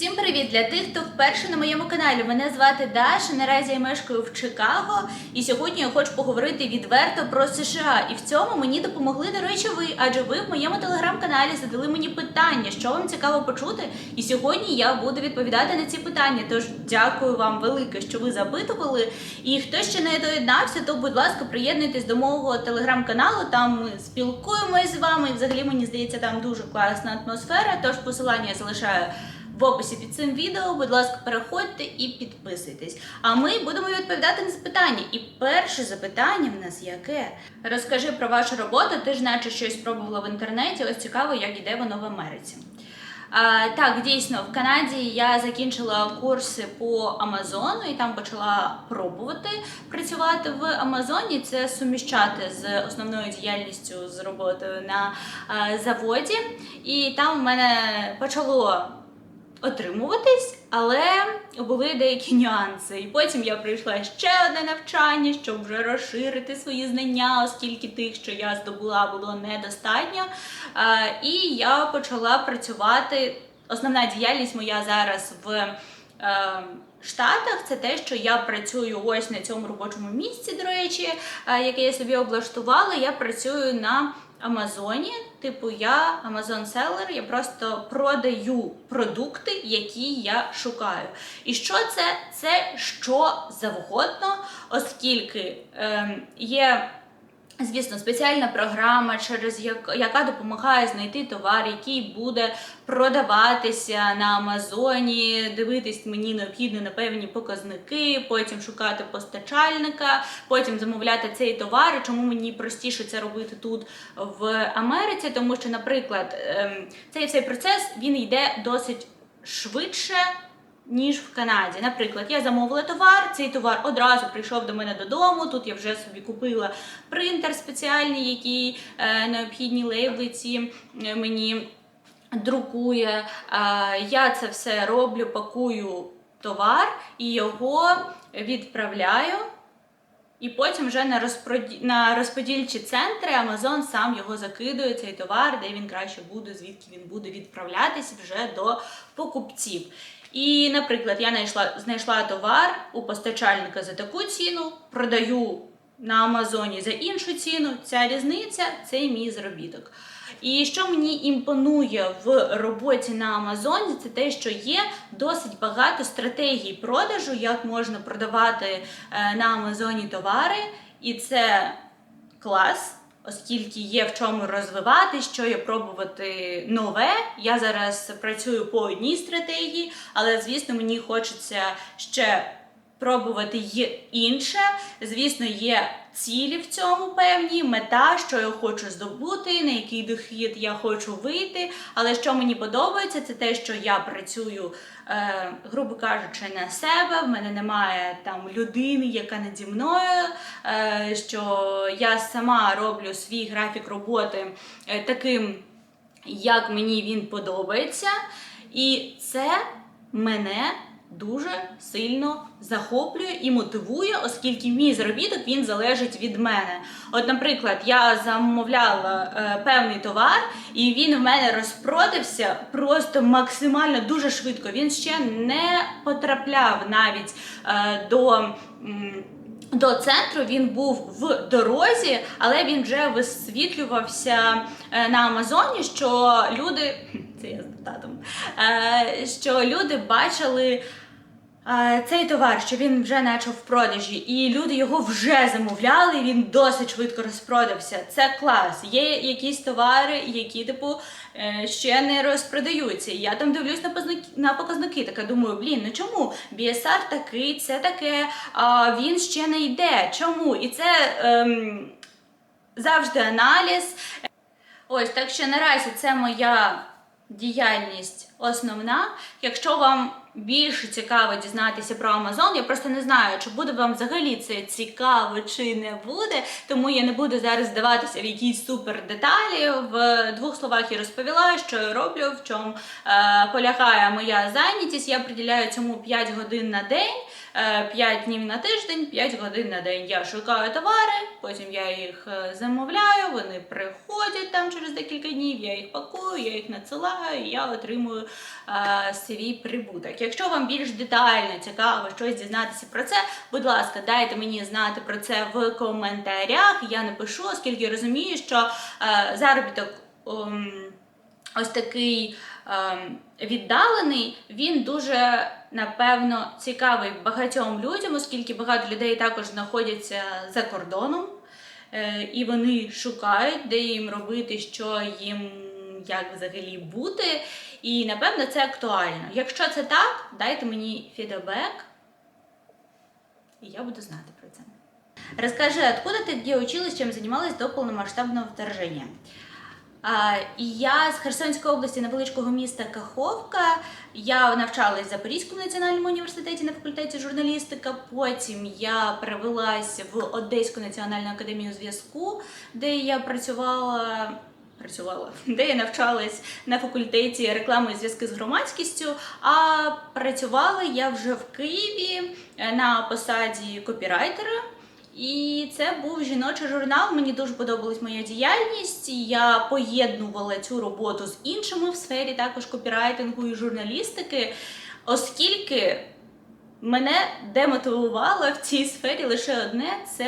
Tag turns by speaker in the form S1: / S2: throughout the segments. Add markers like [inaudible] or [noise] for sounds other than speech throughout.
S1: Всім привіт для тих, хто вперше на моєму каналі. Мене звати Даша. Наразі я мешкаю в Чикаго, і сьогодні я хочу поговорити відверто про США. І в цьому мені допомогли, до речі, ви, адже ви в моєму телеграм-каналі задали мені питання, що вам цікаво почути. І сьогодні я буду відповідати на ці питання. Тож дякую вам велике, що ви запитували. І хто ще не доєднався, то будь ласка, приєднуйтесь до мого телеграм-каналу. Там ми спілкуємось з вами. І взагалі мені здається, там дуже класна атмосфера. Тож посилання я залишаю в описі під цим відео. Будь ласка, переходьте і підписуйтесь. А ми будемо відповідати на запитання. І перше запитання в нас яке? Розкажи про вашу роботу. Ти ж наче щось пробувала в інтернеті. Ось цікаво, як іде воно в Америці. А, так, дійсно, в Канаді я закінчила курси по Амазону і там почала пробувати працювати в Амазоні. Це суміщати з основною діяльністю з роботою на заводі. І там в мене почало отримуватись, але були деякі нюанси. І потім я прийшла ще одне навчання, щоб вже розширити свої знання, оскільки тих, що я здобула, було недостатньо. І я почала працювати. Основна діяльність моя зараз в е, Штатах це те, що я працюю ось на цьому робочому місці, до речі, е, яке я собі облаштувала. Я працюю на Амазоні. Типу, я Seller, я просто продаю продукти, які я шукаю. І що це? Це що завгодно, оскільки ем, є. Звісно, спеціальна програма, через як, яка допомагає знайти товар, який буде продаватися на Амазоні, дивитись мені необхідно на певні показники, потім шукати постачальника, потім замовляти цей товар. Чому мені простіше це робити тут в Америці? Тому що, наприклад, ем, цей цей процес він йде досить швидше ніж в Канаді. Наприклад, я замовила товар, цей товар одразу прийшов до мене додому. Тут я вже собі купила принтер спеціальний, який е, необхідні лейбли ці е, мені друкує. Е, я це все роблю, пакую товар і його відправляю. І потім вже на розпроді... на розподільчі центри Amazon сам його закидує, цей товар, де він краще буде, звідки він буде відправлятися вже до покупців. І, наприклад, я знайшла, знайшла товар у постачальника за таку ціну, продаю на Амазоні за іншу ціну. Ця різниця це мій заробіток. І що мені імпонує в роботі на Амазоні, це те, що є досить багато стратегій продажу, як можна продавати е, на Амазоні товари, і це клас. Оскільки є в чому розвивати, що є пробувати нове. Я зараз працюю по одній стратегії, але звісно, мені хочеться ще пробувати інше. Звісно, є цілі в цьому певні, мета, що я хочу здобути, на який дохід я хочу вийти. Але що мені подобається, це те, що я працюю, е, грубо кажучи, на себе. В мене немає там людини, яка наді мною. Е, що я сама роблю свій графік роботи е, таким, як мені він подобається. І це мене дуже сильно захоплює і мотивує, оскільки мій заробіток він залежить від мене. От, наприклад, я замовляла е, певний товар, і він в мене розпродався просто максимально дуже швидко. Він ще не потрапляв навіть е, до. м, до центру він був в дорозі, але він вже висвітлювався е, на Амазоні, що люди, це я з татом, е, що люди бачили. е, Цей товар, що він вже почав в продажі, і люди його вже замовляли. Він досить швидко розпродався. Це клас. Є якісь товари, які типу е, ще не розпродаються. Я там дивлюсь на показники, на показники. Така думаю, блін, ну чому? BSR такий, це таке, а він ще не йде. Чому? І це ем, завжди аналіз. Ось так що наразі це моя діяльність основна. Якщо вам більше цікаво дізнатися про Amazon, я просто не знаю, чи буде вам взагалі це цікаво чи не буде, тому я не буду зараз здаватися в якісь супер деталі. В двох словах я розповіла, що я роблю, в чому е, полягає моя зайнятість. Я приділяю цьому 5 годин на день. 5 днів на тиждень, 5 годин на день. Я шукаю товари, потім я їх е, замовляю, вони приходять там через декілька днів, я їх пакую, я їх надсилаю, і я отримую е, свій прибуток. Якщо вам більш детально цікаво щось дізнатися про це, будь ласка, дайте мені знати про це в коментарях. Я напишу, оскільки розумію, що е, заробіток. ось такий ем, віддалений, він дуже напевно цікавий багатьом людям, оскільки багато людей також знаходяться за кордоном, е, і вони шукають, де їм робити, що їм як взагалі бути. І напевно це актуально. Якщо це так, дайте мені фідбек, і я буду знати про це. Расскажи, откуда ты, где училась, чем занималась до повномасштабного вторжения? Я з Херсонської області невеличкого міста Каховка. Я навчалась в Запорізькому національному університеті на факультеті журналістика. Потім я перевелась в Одеську національну академію зв'язку, де я працювала. Працювала, [laughs] де я навчалась на факультеті реклами і зв'язки з громадськістю. А працювала я вже в Києві е, на посаді копірайтера. І це був жіночий журнал. Мені дуже подобалась моя діяльність. Я поєднувала цю роботу з іншими в сфері також копірайтингу і журналістики, оскільки мене демотивувало в цій сфері лише одне це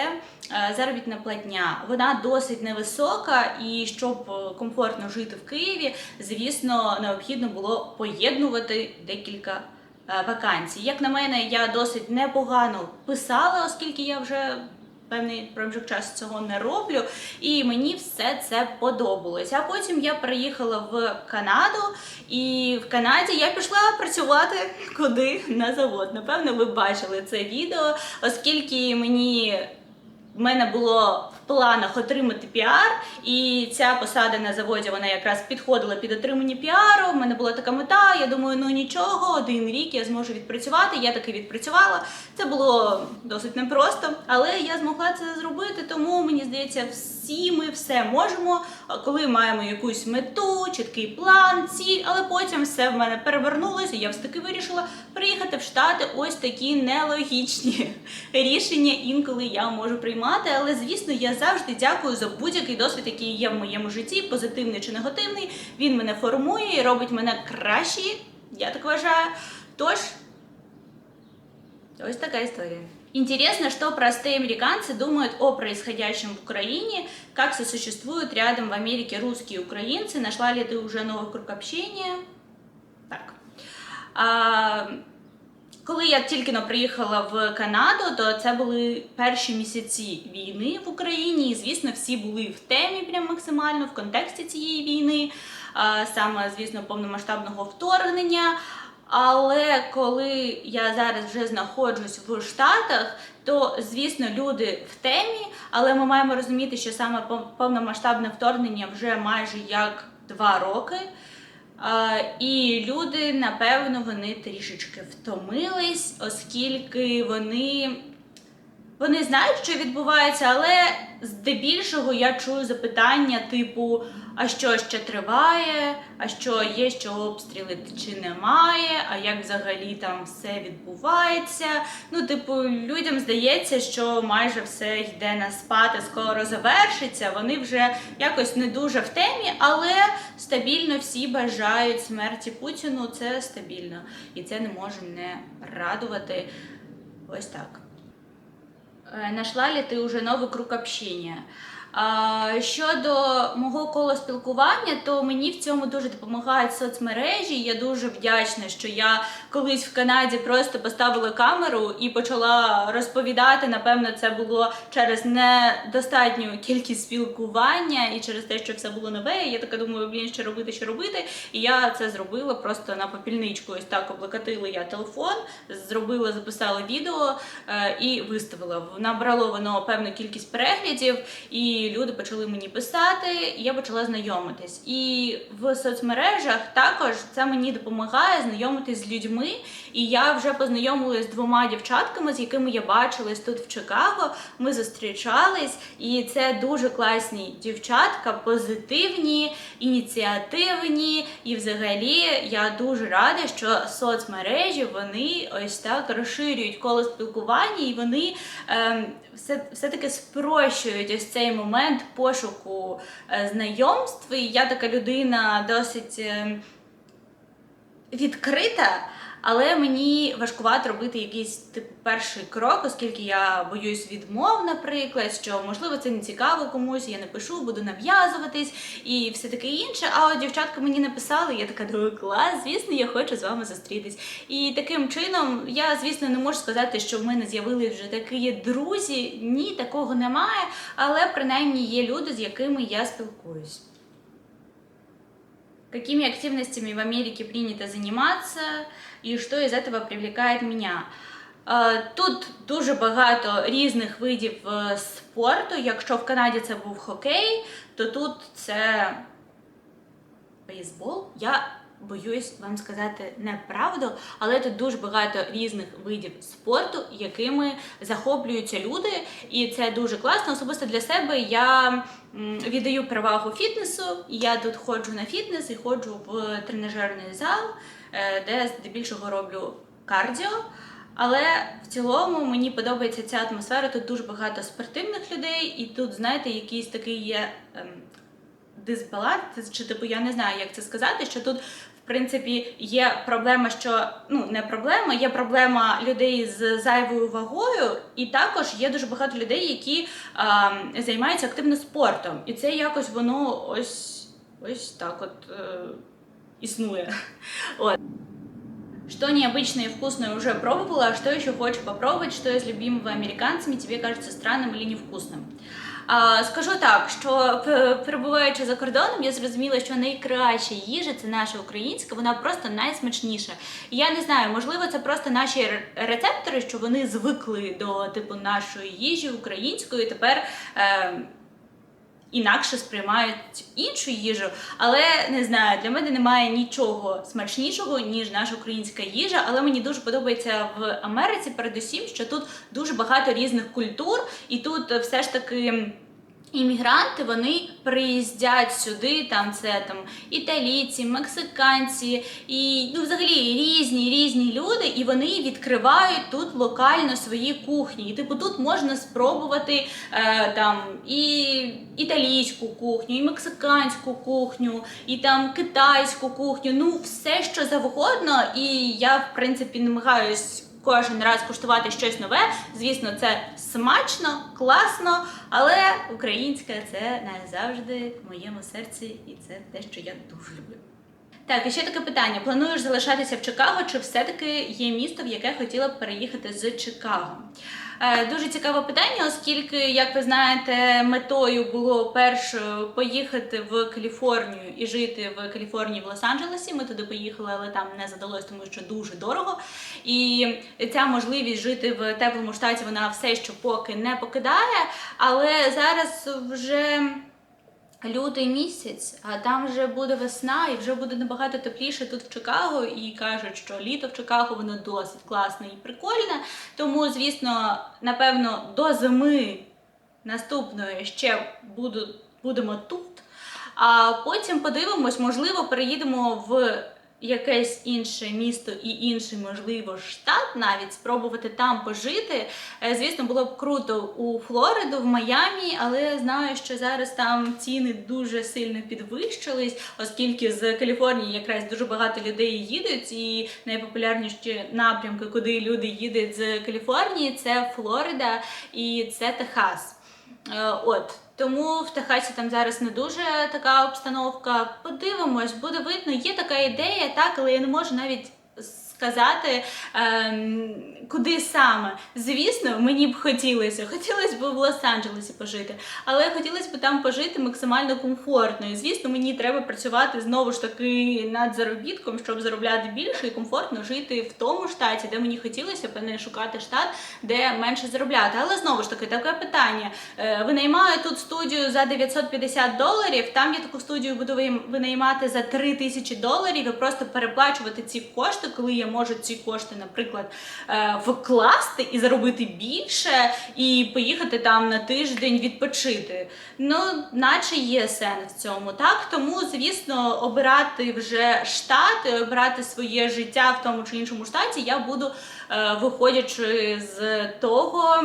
S1: е, заробітна платня. Вона досить невисока, і щоб е, комфортно жити в Києві, звісно, необхідно було поєднувати декілька вакансій. Як на мене, я досить непогано писала, оскільки я вже певний проміжок часу цього не роблю, і мені все це подобалось. А потім я приїхала в Канаду, і в Канаді я пішла працювати куди на завод. Напевно, ви бачили це відео, оскільки мені. В мене було в планах отримати піар, і ця посада на заводі вона якраз підходила під отримання піару. В мене була така мета. Я думаю, ну нічого, один рік я зможу відпрацювати. Я таки відпрацювала. Це було досить непросто, але я змогла це зробити. Тому мені здається, всі ми все можемо, коли маємо якусь мету, чіткий план, ціль, але потім все в мене перевернулося. Я все таки вирішила приїхати в Штати. Ось такі нелогічні [laughs] рішення. Інколи я можу приймати. Але звісно, я завжди дякую за будь-який досвід, який є в моєму житті, позитивний чи негативний. Він мене формує і робить мене краще. Я так вважаю. Тож. Ось така історія. Интересно, что простые американцы думают о происходящем в Украине, как сосуществуют рядом в Америке русские и украинцы, нашла ли ты уже новый круг общения? Так. А, коли я тільки но приїхала в Канаду, то це були перші місяці війни в Україні. І, звісно, всі були в темі прям максимально в контексті цієї війни, а, саме, звісно, повномасштабного вторгнення. Але коли я зараз вже знаходжусь в Штатах, то звісно люди в темі, але ми маємо розуміти, що саме повномасштабне вторгнення вже майже як два роки. І люди, напевно, вони трішечки втомились, оскільки вони, вони знають, що відбувається, але здебільшого я чую запитання типу: а що ще триває, а що є що обстріли чи немає, а як взагалі там все відбувається. Ну, типу, людям здається, що майже все йде на спад скоро завершиться. Вони вже якось не дуже в темі, але стабільно всі бажають смерті Путіну. Це стабільно. І це не може не радувати. Ось так. Е, Нашла ли ти вже новий круг общення? Щодо мого кола спілкування, то мені в цьому дуже допомагають соцмережі. Я дуже вдячна, що я колись в Канаді просто поставила камеру і почала розповідати. Напевно, це було через недостатню кількість спілкування і через те, що все було нове. Я така думаю, блін, що робити, що робити. І я це зробила просто на попільничку. Ось так облокотила я телефон, зробила, записала відео е, і виставила. Набрало воно певну кількість переглядів, і люди почали мені писати, і я почала знайомитись. І в соцмережах також це мені допомагає знайомитись з людьми. І я вже познайомилась з двома дівчатками, з якими я бачилась тут в Чикаго. Ми зустрічались, і це дуже класні дівчатка, позитивні, ініціативні. І взагалі я дуже рада, що соцмережі вони ось так розширюють коло спілкування, і вони ем, все, все-таки спрощують ось цей момент пошуку е, знайомств. І я така людина досить. ем, відкрита, але мені важкувато робити якийсь типу перший крок, оскільки я боюсь відмов, наприклад, що можливо це не цікаво комусь, я не пишу, буду нав'язуватись і все таке інше. А от дівчатка мені написали, я така думаю, клас, звісно, я хочу з вами зустрітись. І таким чином я, звісно, не можу сказати, що в мене з'явились вже такі друзі. Ні, такого немає, але принаймні є люди, з якими я спілкуюсь. Какими активностями в Америке принято заниматься і що із этого привлекает меня? Е, Тут дуже багато різних видів е, спорту. Якщо в Канаді це був хокей, то тут це бейсбол. Я боюсь вам сказати неправду, але тут дуже багато різних видів спорту, якими захоплюються люди, і це дуже класно. Особисто для себе я віддаю перевагу фітнесу. Я тут ходжу на фітнес і ходжу в тренажерний зал, де здебільшого роблю кардіо. Але в цілому мені подобається ця атмосфера. Тут дуже багато спортивних людей, і тут, знаєте, якийсь такий є ем, дисбаланс, чи типу я не знаю, як це сказати, що тут. В принципі, є проблема, що ну не проблема, є проблема людей з зайвою вагою, і також є дуже багато людей, які е, займаються активно спортом. І це якось воно ось ось так от е, існує. От. Что необычное и вкусное уже пробовала, а что еще хочешь попробовать, что из любимого американцами тебе кажется странным или невкусным? А, скажу так, що п- перебуваючи за кордоном, я зрозуміла, що найкраща їжа це наша українська, вона просто найсмачніша. І я не знаю, можливо, це просто наші ре- рецептори, що вони звикли до типу нашої їжі української. і Тепер. Е, інакше сприймають іншу їжу, але не знаю, для мене немає нічого смачнішого, ніж наша українська їжа. Але мені дуже подобається в Америці, передусім, що тут дуже багато різних культур, і тут все ж таки. Іммігранти вони приїздять сюди, там це там італійці, мексиканці і ну взагалі різні різні люди, і вони відкривають тут локально свої кухні. І типу тут можна спробувати е, там і італійську кухню, і мексиканську кухню, і там китайську кухню. Ну все що завгодно. І я в принципі намагаюсь. Кожен раз куштувати щось нове. Звісно, це смачно, класно, але українська це не завжди в моєму серці, і це те, що я дуже люблю. Так, і ще таке питання: плануєш залишатися в Чикаго, чи все-таки є місто, в яке хотіла б переїхати з Чикаго? Е, Дуже цікаве питання, оскільки, як ви знаєте, метою було першою поїхати в Каліфорнію і жити в Каліфорнії в Лос-Анджелесі. Ми туди поїхали, але там не задалось, тому що дуже дорого. І ця можливість жити в теплому штаті вона все ще поки не покидає. Але зараз вже лютий місяць, а там вже буде весна і вже буде набагато тепліше тут в Чикаго. І кажуть, що літо в Чикаго воно досить класне і прикольне. Тому, звісно, напевно, до зими наступної ще буду, будемо тут. А потім подивимось, можливо, переїдемо в якесь інше місто і інший, можливо, штат, навіть спробувати там пожити. Е, Звісно, було б круто у Флориду, в Майамі, але знаю, що зараз там ціни дуже сильно підвищились, оскільки з Каліфорнії якраз дуже багато людей їдуть, і найпопулярніші напрямки, куди люди їдуть з Каліфорнії, це Флорида і це Техас. Е, От тому в Техасі там зараз не дуже така обстановка. Подивимось, буде видно. Є така ідея, так, але я не можу навіть сказати, ем, куди саме. Звісно, мені б хотілося. Хотілося б в Лос-Анджелесі пожити, але хотілося б там пожити максимально комфортно. І звісно, мені треба працювати знову ж таки над заробітком, щоб заробляти більше і комфортно жити в тому штаті, де мені хотілося б не шукати штат, де менше заробляти. Але знову ж таки, таке питання. Е, Винаймаю тут студію за 950 доларів. Там я таку студію буду винаймати за 3000 доларів і просто переплачувати ці кошти, коли я можу ці кошти, наприклад, е, вкласти і заробити більше, і поїхати там на тиждень відпочити. Ну, наче є сенс в цьому, так? Тому, звісно, обирати вже штат, обирати своє життя в тому чи іншому штаті я буду, е, виходячи з того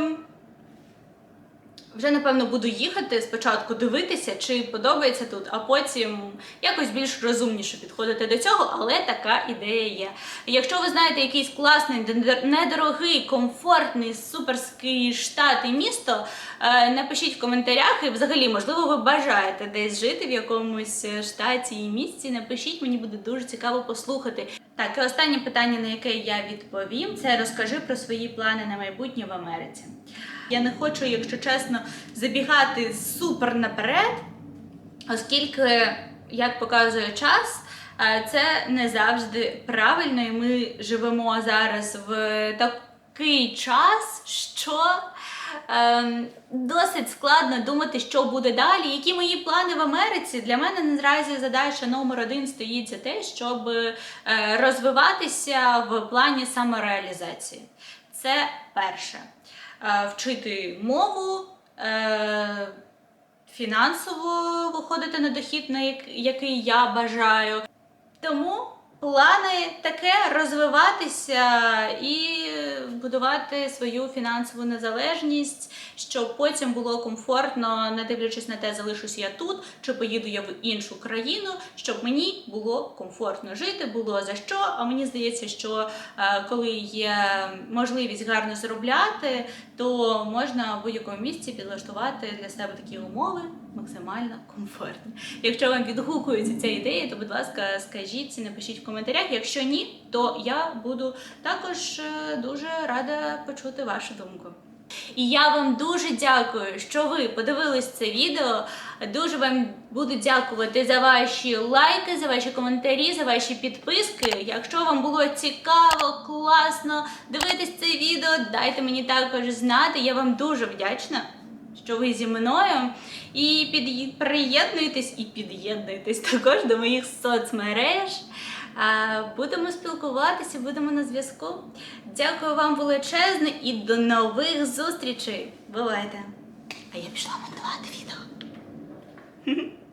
S1: Вже напевно буду їхати спочатку дивитися, чи подобається тут, а потім якось більш розумніше підходити до цього, але така ідея є. Якщо ви знаєте якийсь класний, недор- недорогий, комфортний, суперський штат і місто, е, напишіть в коментарях, і взагалі, можливо, ви бажаєте десь жити в якомусь штаті і місті. Напишіть, мені буде дуже цікаво послухати. Так, і останнє питання, на яке я відповім, це розкажи про свої плани на майбутнє в Америці. Я не хочу, якщо чесно, забігати супер наперед, оскільки, як показує час, це не завжди правильно, і ми живемо зараз в такий час, що ем, досить складно думати, що буде далі. Які мої плани в Америці? Для мене наразі задача номер один стоїть за те, щоб е, розвиватися в плані самореалізації. Це перше. Е, Вчити мову. е, Фінансово виходити на дохід, на який я бажаю. Тому плани таке розвиватися і будувати свою фінансову незалежність, щоб потім було комфортно, не дивлячись на те, залишусь я тут чи поїду я в іншу країну, щоб мені було комфортно жити, було за що. А мені здається, що е, коли є можливість гарно заробляти, то можна в будь-якому місці підлаштувати для себе такі умови максимально комфортні. Якщо вам відгукується ця ідея, то будь ласка, скажіть, напишіть в коментарях. Якщо ні, то я буду також е, дуже рада почути вашу думку. І я вам дуже дякую, що ви подивились це відео. Дуже вам буду дякувати за ваші лайки, за ваші коментарі, за ваші підписки. Якщо вам було цікаво, класно дивитись це відео, дайте мені також знати. Я вам дуже вдячна, що ви зі мною. І під... приєднуйтесь і під'єднуйтесь також до моїх соцмереж. Будемо спілкуватися, будемо на зв'язку. Дякую вам величезне і до нових зустрічей. Бувайте! А я пішла монтувати відео. [laughs]